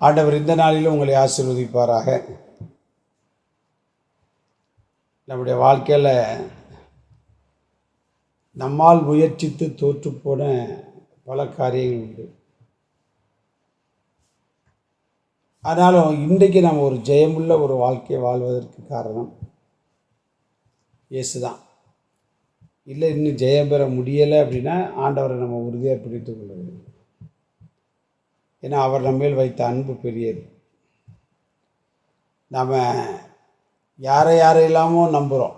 ஆண்டவர் இந்த நாளிலும் உங்களை ஆசீர்வதிப்பாராக. நம்முடைய வாழ்க்கையில் நம்மால் முயற்சித்து தோற்றுப்போன பல காரியங்கள் உண்டு. ஆனாலும் இன்றைக்கு நம்ம ஒரு ஜெயமுள்ள ஒரு வாழ்க்கையை வாழ்வதற்கு காரணம் இயேசு தான் இல்லை இன்னும் ஜெயம் பெற முடியலை அப்படின்னா ஆண்டவரை நம்ம உறுதியாக பிடித்து கொள்ள ஏன்னா அவர் நம்ம மேல் வைத்த அன்பு பெரியது. நாம் யாரை யாரையெல்லாமோ நம்புகிறோம்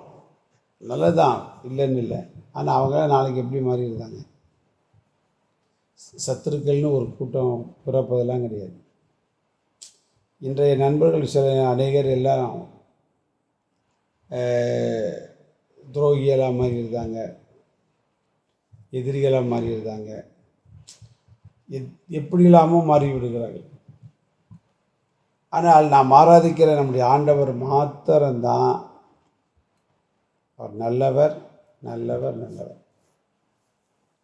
நல்லதுதான் இல்லைன்னு இல்லை. ஆனால் அவங்க நாளைக்கு எப்படி மாறி இருந்தாங்க சத்துருக்கள்னு ஒரு கூட்டம் பிறப்பதெல்லாம் கிடையாது. இன்றைய நண்பர்கள் சில அநேகர் எல்லாம் துரோகிகளாக மாறி இருந்தாங்க எதிரிகளாக மாறி இருந்தாங்க எப்படி இல்லாமல் மாறிவிடுகிறார்கள். ஆனால் நாம் ஆராதிக்கிற நம்முடைய ஆண்டவர் மாத்திரம்தான். அவர் நல்லவர் நல்லவர் நல்லவர்.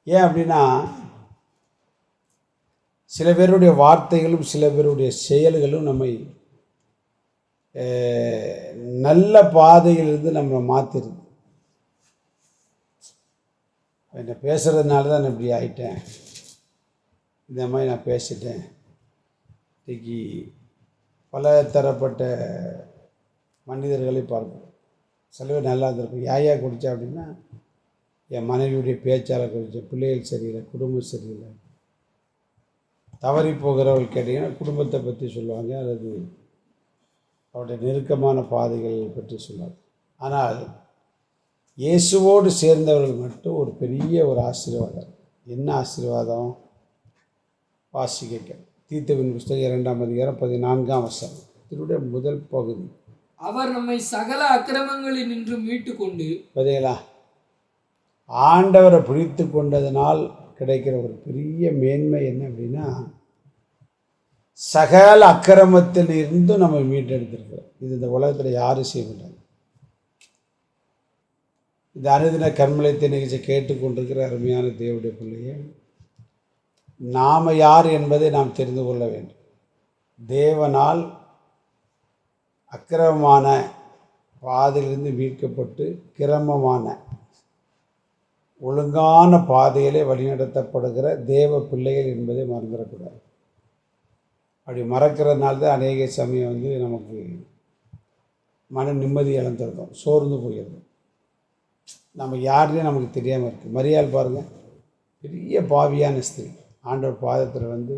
ஏன் அப்படின்னா சில பேருடைய வார்த்தைகளும் சில பேருடைய செயல்களும் நம்மை நல்ல பாதையிலிருந்து நம்ம மாற்றிருது என்னை பேசுகிறதுனால தான் நான் இப்படி ஆயிட்டேன். இந்த மாதிரி நான் பேசிட்டேன். இன்றைக்கி பல தரப்பட்ட மனிதர்களை பார்ப்போம். சில பேர் நல்லா இருந்திருக்கும் யாயா குடித்தா அப்படின்னா என் மனைவியுடைய பேச்சால் குடித்த பிள்ளைகள் சரியில்லை குடும்பம் சரியில்லை. தவறி போகிறவர்கள் கேட்டிங்கன்னா குடும்பத்தை பற்றி சொல்லுவாங்க. அல்லது அவருடைய நெருக்கமான பாதைகள் பற்றி சொல்லுவாங்க. ஆனால் இயேசுவோடு சேர்ந்தவர்கள் மட்டும் ஒரு பெரிய ஒரு ஆசீர்வாதம். என்ன ஆசீர்வாதம்? வாசிக்க. தீத்தவின் புஸ்தகம் இரண்டாம் அதிகாரம் பதினான்காம் வசனம். இதனுடைய முதல் பகுதி. அவர் நம்மை சகல அக்கிரமங்களில் நின்று மீட்டு கொண்டு பார்த்தீங்களா ஆண்டவரை பிடித்து கொண்டதனால் கிடைக்கிற ஒரு பெரிய மேன்மை என்ன அப்படின்னா சகல அக்கிரமத்தில் இருந்தும் நம்ம மீட்டெடுத்திருக்கிறோம் இது இந்த உலகத்தில் யாரும் செய்ய இந்த அனுதின கண்மலைத்தை நிகழ்ச்சி கேட்டுக்கொண்டிருக்கிற அருமையான தேவடைய பிள்ளையே நாம் யார் என்பதை நாம் தெரிந்து கொள்ள வேண்டும். தேவனால் அக்கிரமமான பாதையிலிருந்து மீட்கப்பட்டு கிரமமான ஒழுங்கான பாதையிலே வழிநடத்தப்படுகிற தேவ பிள்ளைகள் என்பதை மறந்துடக்கூடாது. அப்படி மறக்கிறதுனால தான் அநேக சமயம் வந்து நமக்கு மன நிம்மதி இழந்துருக்கோம் சோர்ந்து போயிடுறோம் நம்ம யாருன்னே நமக்கு தெரியாமல் இருக்குது மரியாள் பாருங்கள் பெரிய பாவியான ஸ்திரீ. ஆண்டவர் பாதத்தில் வந்து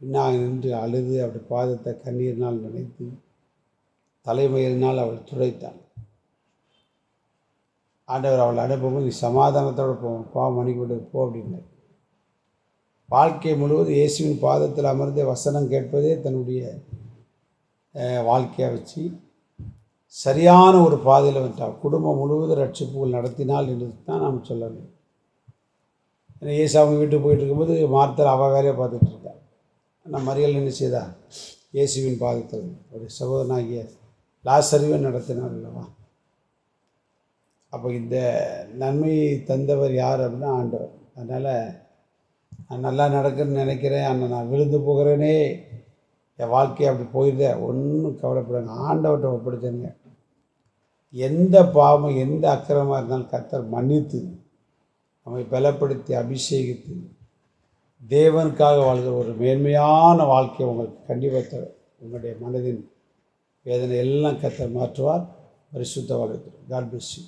பின்னாக நின்று அழுது அப்படி பாதத்தை கண்ணீரினால் நினைத்து தலைமையினால் அவள் துடைத்தாள் ஆண்டவர் அவள் அனுப்பும்போது நீ சமாதானத்தோடு போ பா மணிக்கூட போ அப்படின்னார். வாழ்க்கை முழுவதும் இயேசுவின் பாதத்தில் அமர்ந்து வசனம் கேட்பதே தன்னுடைய வாழ்க்கையை வச்சு சரியான ஒரு பாதையில் வந்துட்டாள் குடும்பம் முழுவதும் ரட்சிப்புகள் நடத்தினால் என்று தான் நாம் சொல்ல வேண்டும். ஏசு இயேசு அவங்க வீட்டுக்கு போயிட்டு இருக்கும்போது மார்த்தர் அவள் வேலையை பார்த்துட்டு இருக்கா ஆனால் மறியல் என்ன செய்தா? இயேசுவின் பாதத்தில் ஒரு சகோதரனாகிய லாசரிவை நடத்தினார் அல்லவா? அப்போ இந்த நன்மையை தந்தவர் யார் அப்படின்னா ஆண்டவர். அதனால் நான் நல்லா நடக்குன்னு நினைக்கிறேன். ஆனால் நான் விழுந்து போகிறேனே. என் வாழ்க்கையை அப்படி போயிருந்தேன் ஒன்றும் கவலைப்படுங்க ஆண்டவர்கிட்ட ஒப்படைச்சனுங்க எந்த பாவம் எந்த அக்கிரமாக இருந்தாலும் கத்தர் மன்னித்து நம்மை பலப்படுத்தி அபிஷேகித்து தேவனுக்காக வாழ்கிற ஒரு மேன்மையான வாழ்க்கை உங்களுக்கு கண்டிப்பாக தரும் உங்களுடைய மனதின் வேதனை எல்லாம் கத்த மாற்றுவார். பரிசுத்த வாழ்க்கை காட் பிளஸ் யூ